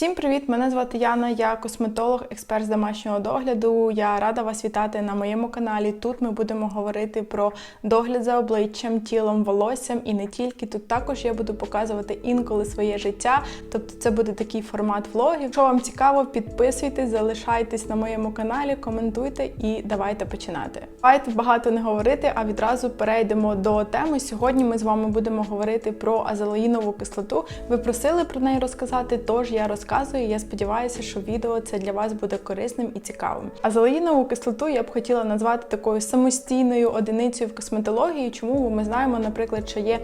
Всім привіт! Мене звати Яна, я косметолог, експерт з домашнього догляду. Я рада вас вітати на моєму каналі. Тут ми будемо говорити про догляд за обличчям, тілом, волоссям і не тільки. Тут також я буду показувати інколи своє життя. Тобто це буде такий формат влогів. Якщо вам цікаво, підписуйтесь, залишайтесь на моєму каналі, коментуйте і давайте починати. Давайте багато не говорити, а відразу перейдемо до теми. Сьогодні ми з вами будемо говорити про азелаїнову кислоту. Ви просили про неї розказати, тож я розказую. Я сподіваюся, що відео це для вас буде корисним і цікавим. Азелаїнову кислоту я б хотіла назвати такою самостійною одиницею в косметології. Чому ми знаємо, наприклад, що є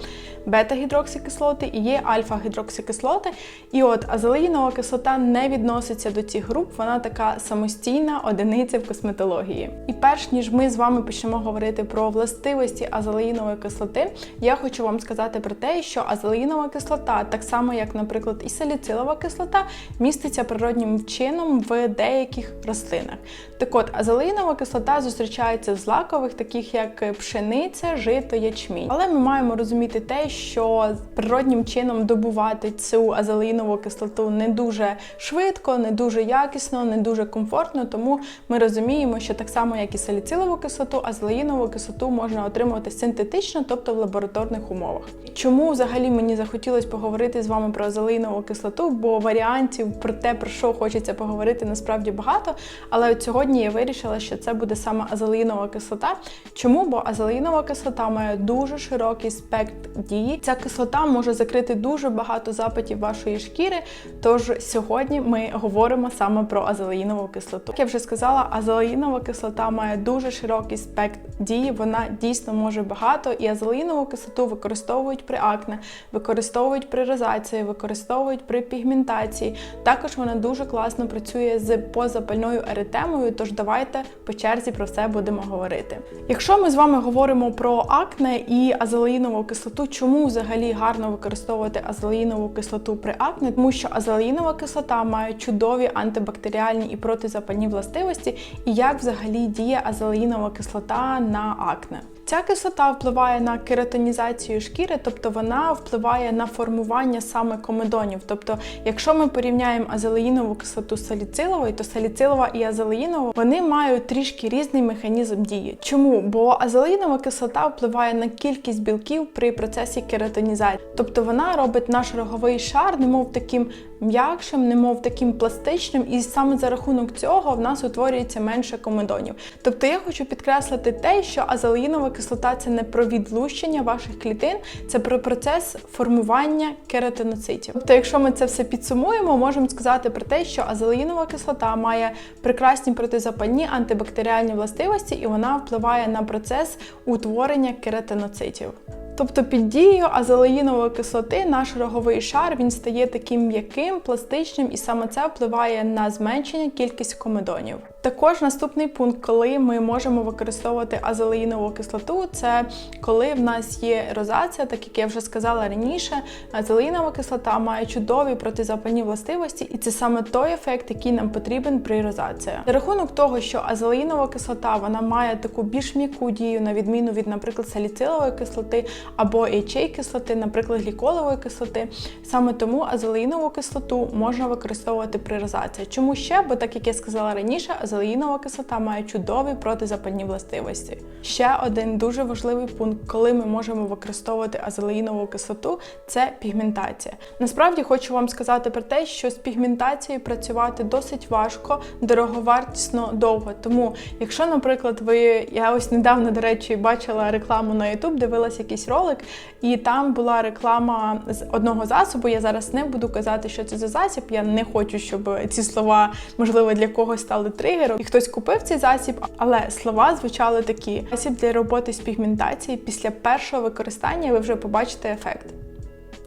бета-гідроксикислоти і є альфа-гідроксикислоти. І от азелаїнова кислота не відноситься до цих груп, вона така самостійна одиниця в косметології. І перш ніж ми з вами почнемо говорити про властивості азелаїнової кислоти, я хочу вам сказати про те, що азелаїнова кислота, так само як, наприклад, і саліцилова кислота, міститься природнім чином в деяких рослинах. Так от, азелаїнова кислота зустрічається в злакових, таких як пшениця, жито, ячмінь. Але ми маємо розуміти те, що природнім чином добувати цю азелаїнову кислоту не дуже швидко, не дуже якісно, не дуже комфортно. Тому ми розуміємо, що так само, як і саліцилову кислоту, азелаїнову кислоту можна отримувати синтетично, тобто в лабораторних умовах. Чому взагалі мені захотілося поговорити з вами про азелаїнову кислоту? Бо варіантів про те, про що хочеться поговорити, насправді багато. Але от сьогодні я вирішила, що це буде саме азелаїнова кислота. Чому? Бо азелаїнова кислота має дуже широкий спектр дії. Ця кислота може закрити дуже багато запитів вашої шкіри. Тож сьогодні ми говоримо саме про азелаїнову кислоту. Як я вже сказала, азелаїнова кислота має дуже широкий спектр дії. Вона дійсно може багато, і азелаїнову кислоту використовують при акне, використовують при розації, використовують при пігментації. Також вона дуже класно працює з позапальною еритемою. Тож давайте по черзі про все будемо говорити. Якщо ми з вами говоримо про акне і азелаїнову кислоту, чому взагалі гарно використовувати азелаїнову кислоту при акне? Тому що азелаїнова кислота має чудові антибактеріальні і протизапальні властивості, і як взагалі діє азелаїнова кислота на акне. Ця кислота впливає на кератинізацію шкіри, тобто вона впливає на формування саме комедонів. Тобто, якщо ми порівняємо азелаїнову кислоту з саліциловою, то саліцилова і азелаїнова вони мають трішки різний механізм дії. Чому? Бо азелаїнова кислота впливає на кількість білків при процесі кератинізації. Тобто вона робить наш роговий шар, немов таким м'якшим, немов таким пластичним, і саме за рахунок цього в нас утворюється менше комедонів. Тобто я хочу підкреслити те, що азелаїнова кислота це не про відлущення ваших клітин, це про процес формування кератиноцитів. Тобто, якщо ми це все підсумуємо, можемо сказати про те, що азелаїнова кислота має прекрасні протизапальні антибактеріальні властивості, і вона впливає на процес утворення кератиноцитів. Тобто під дією азелаїнової кислоти наш роговий шар він стає таким м'яким, пластичним, і саме це впливає на зменшення кількості комедонів. Також наступний пункт, коли ми можемо використовувати азелаїнову кислоту, це коли в нас є розація, так як я вже сказала раніше, азелаїнова кислота має чудові протизапальні властивості, і це саме той ефект, який нам потрібен при розації. За рахунок того, що азелаїнова кислота вона має таку більш м'яку дію, на відміну від, наприклад, саліцилової кислоти або HA кислоти, наприклад, гліколової кислоти. Саме тому азелаїнову кислоту можна використовувати при розації. Чому ще? Бо так як я сказала раніше, азелаїнова кислота має чудові протизапальні властивості. Ще один дуже важливий пункт, коли ми можемо використовувати азелаїнову кислоту, це пігментація. Насправді хочу вам сказати про те, що з пігментацією працювати досить важко, дороговартісно довго. Тому, якщо, наприклад, ви я ось недавно, до речі, бачила рекламу на YouTube, дивилась якийсь ролик, і там була реклама з одного засобу. Я зараз не буду казати, що це за засіб. Я не хочу, щоб ці слова, можливо, для когось стали тригером. І хтось купив цей засіб, але слова звучали такі: засіб для роботи з пігментації після першого використання ви вже побачите ефект.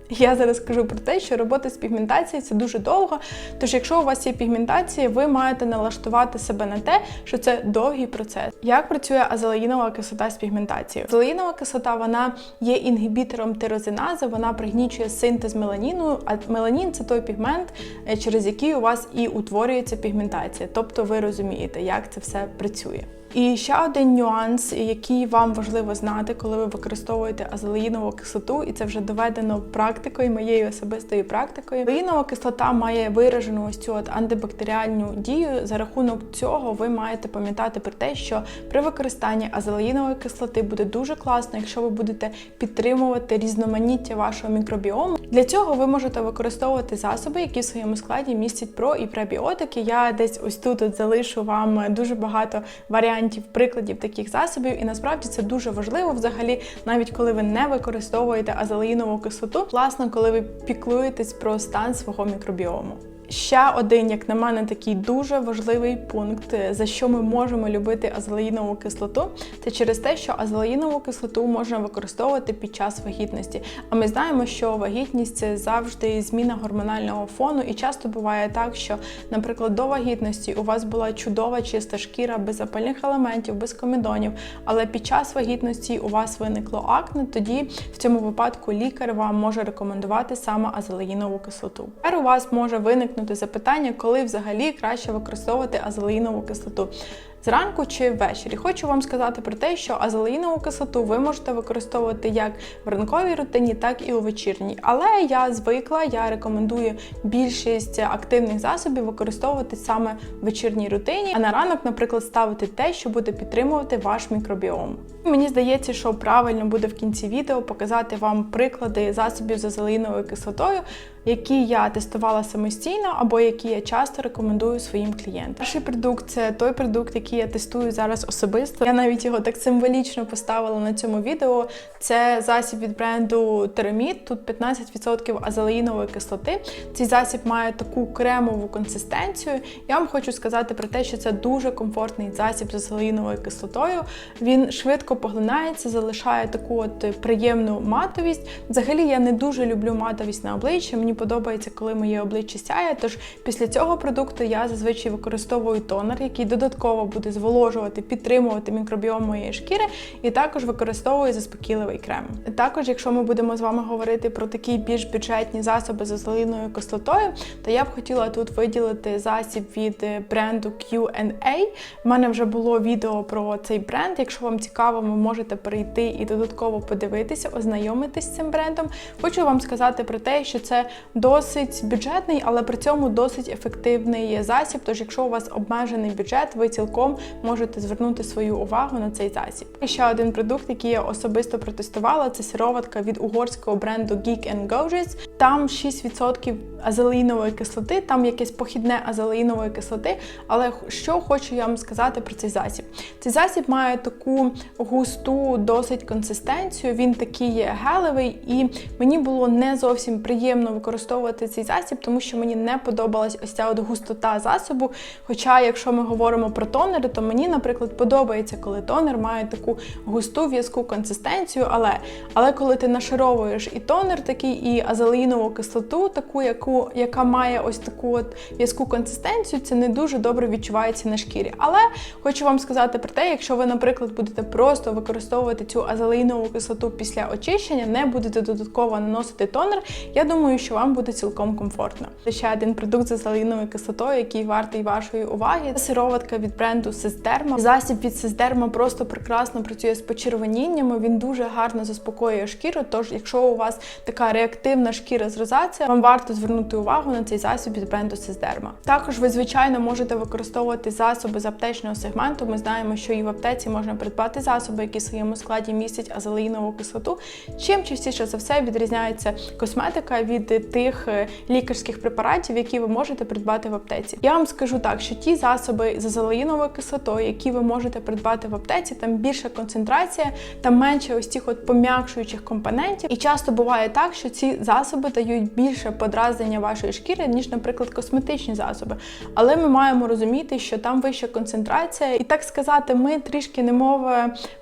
Я зараз кажу про те, що робота з пігментацією це дуже довго. Тож, якщо у вас є пігментація, ви маєте налаштувати себе на те, що це довгий процес. Як працює азелаїнова кислота з пігментацією? Азелаїнова кислота вона є інгібітором тирозинази, вона пригнічує синтез меланіну. А меланін це той пігмент, через який у вас і утворюється пігментація. Тобто ви розумієте, як це все працює. І ще один нюанс, який вам важливо знати, коли ви використовуєте азелеїнову кислоту, і це вже доведено практикою, моєю особистою практикою. Азелеїнова кислота має виражену ось цю от антибактеріальну дію. За рахунок цього ви маєте пам'ятати про те, що при використанні азелеїнової кислоти буде дуже класно, якщо ви будете підтримувати різноманіття вашого мікробіому. Для цього ви можете використовувати засоби, які в своєму складі містять про і пребіотики. Я десь ось тут от залишу вам дуже багато варіантів, прикладів таких засобів, і насправді це дуже важливо взагалі, навіть коли ви не використовуєте азелеїнову кислоту, власне, коли ви піклуєтесь про стан свого мікробіому. Ще один, як на мене, такий дуже важливий пункт, за що ми можемо любити азелеїнову кислоту, це через те, що азелеїнову кислоту можна використовувати під час вагітності. А ми знаємо, що вагітність це завжди зміна гормонального фону, і часто буває так, що, наприклад, до вагітності у вас була чудова чиста шкіра без запальних елементів, без комедонів, але під час вагітності у вас виникло акне, тоді в цьому випадку лікар вам може рекомендувати саме азелеїнову кислоту. Тепер у вас може виникнути запитання, коли взагалі краще використовувати азелеїнову кислоту. Зранку чи ввечері. Хочу вам сказати про те, що азелеїнову кислоту ви можете використовувати як в ранковій рутині, так і у вечірній. Але я звикла, я рекомендую більшість активних засобів використовувати саме в вечірній рутині, а на ранок, наприклад, ставити те, що буде підтримувати ваш мікробіом. Мені здається, що правильно буде в кінці відео показати вам приклади засобів з азелеїновою кислотою, які я тестувала самостійно або які я часто рекомендую своїм клієнтам. Перший продукт це той продукт, який я тестую зараз особисто. Я навіть його так символічно поставила на цьому відео. Це засіб від бренду Тереміт. Тут 15% азелеїнової кислоти. Цей засіб має таку кремову консистенцію. Я вам хочу сказати про те, що це дуже комфортний засіб з азелеїновою кислотою. Він швидко поглинається, залишає таку от приємну матовість. Взагалі я не дуже люблю матовість на обличчі. Мені подобається, коли моє обличчя сяє. Тож після цього продукту я зазвичай використовую тонер, який додатково буде зволожувати, підтримувати мікробіом моєї шкіри, і також використовую заспокійливий крем. Також, якщо ми будемо з вами говорити про такі більш бюджетні засоби з азеліною кислотою, то я б хотіла тут виділити засіб від бренду Q&A. У мене вже було відео про цей бренд. Якщо вам цікаво, ви можете перейти і додатково подивитися, ознайомитись з цим брендом. Хочу вам сказати про те, що це досить бюджетний, але при цьому досить ефективний засіб. Тож, якщо у вас обмежений бюджет, ви цілком можете звернути свою увагу на цей засіб. І ще один продукт, який я особисто протестувала, це сироватка від угорського бренду Geek and Gorgeous. Там 6% азелеїнової кислоти, там якесь похідне азелеїнової кислоти. Але що хочу я вам сказати про цей засіб? Цей засіб має таку густу, досить консистенцію. Він такий є гелевий, і мені було не зовсім приємно використовувати цей засіб, тому що мені не подобалась ось ця от густота засобу. Хоча, якщо ми говоримо про тонери, то мені, наприклад, подобається, коли тонер має таку густу в'язку консистенцію. Але але коли ти нашаровуєш і тонер такий, і азелеїнову кислоту, таку, яку, яка має ось таку от в'язку консистенцію, це не дуже добре відчувається на шкірі. Але хочу вам сказати про те, якщо ви, наприклад, будете просто використовувати цю азелеїнову кислоту після очищення, не будете додатково наносити тонер, я думаю, що вам буде цілком комфортно. Ще один продукт з азелеїновою кислотою, який вартий вашої уваги, це сироватка від бренду Сесдерма. Засіб від Сесдерма просто прекрасно працює з почервоніннями. Він дуже гарно заспокоює шкіру. Тож, якщо у вас така реактивна шкіра з розація, вам варто звернути увагу на цей засіб від бренду Сесдерма. Також ви, звичайно, можете використовувати засоби з аптечного сегменту. Ми знаємо, що і в аптеці можна придбати засоби, які в своєму складі містять азелеїнову кислоту. Чим частіше за все відрізняється косметика від тих е, лікарських препаратів, які ви можете придбати в аптеці. Я вам скажу так, що ті засоби з азелеїновою кислотою, які ви можете придбати в аптеці, там більша концентрація, там менше ось цих от пом'якшуючих компонентів. І часто буває так, що ці засоби дають більше подразнення вашої шкіри, ніж, наприклад, косметичні засоби. Але ми маємо розуміти, що там вища концентрація, і так сказати, ми трішки немов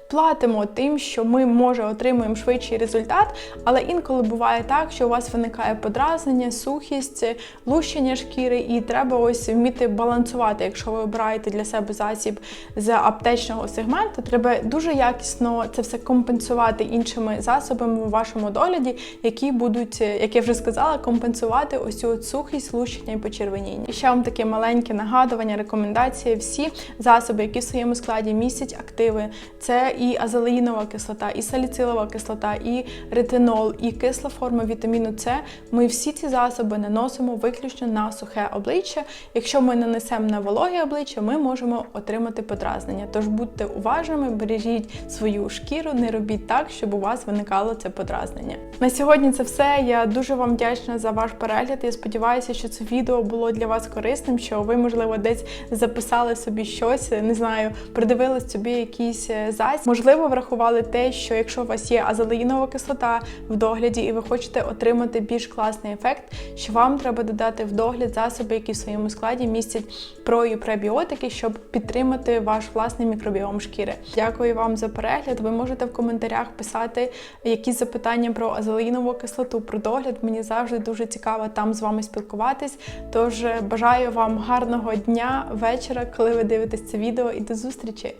платимо тим, що ми може отримуємо швидший результат, але інколи буває так, що у вас виникає подразнення, сухість, лущення шкіри, і треба ось вміти балансувати. Якщо ви обираєте для себе засіб з аптечного сегменту, треба дуже якісно це все компенсувати іншими засобами у вашому догляді, які будуть, як я вже сказала, компенсувати ось цю сухість, лущення і почервоніння. І ще вам таке маленьке нагадування, рекомендації. Всі засоби, які в своєму складі містять активи, це і азелеїнова кислота, і саліцилова кислота, і ретинол, і кисла форма вітаміну С. Ми всі ці засоби наносимо виключно на сухе обличчя. Якщо ми нанесемо на вологе обличчя, ми можемо отримати подразнення. Тож будьте уважними, бережіть свою шкіру, не робіть так, щоб у вас виникало це подразнення. На сьогодні це все. Я дуже вам вдячна за ваш перегляд. Я сподіваюся, що це відео було для вас корисним, що ви, можливо, десь записали собі щось, не знаю, придивились собі якийсь е, засіб. Можливо, врахували те, що якщо у вас є азелеїнова кислота в догляді, і ви хочете отримати більш класний ефект, що вам треба додати в догляд засоби, які в своєму складі містять про і пребіотики, щоб підтримати ваш власний мікробіом шкіри. Дякую вам за перегляд. Ви можете в коментарях писати якісь запитання про азелеїнову кислоту, про догляд. Мені завжди дуже цікаво там з вами спілкуватись. Тож бажаю вам гарного дня, вечора, коли ви дивитесь це відео, і до зустрічі!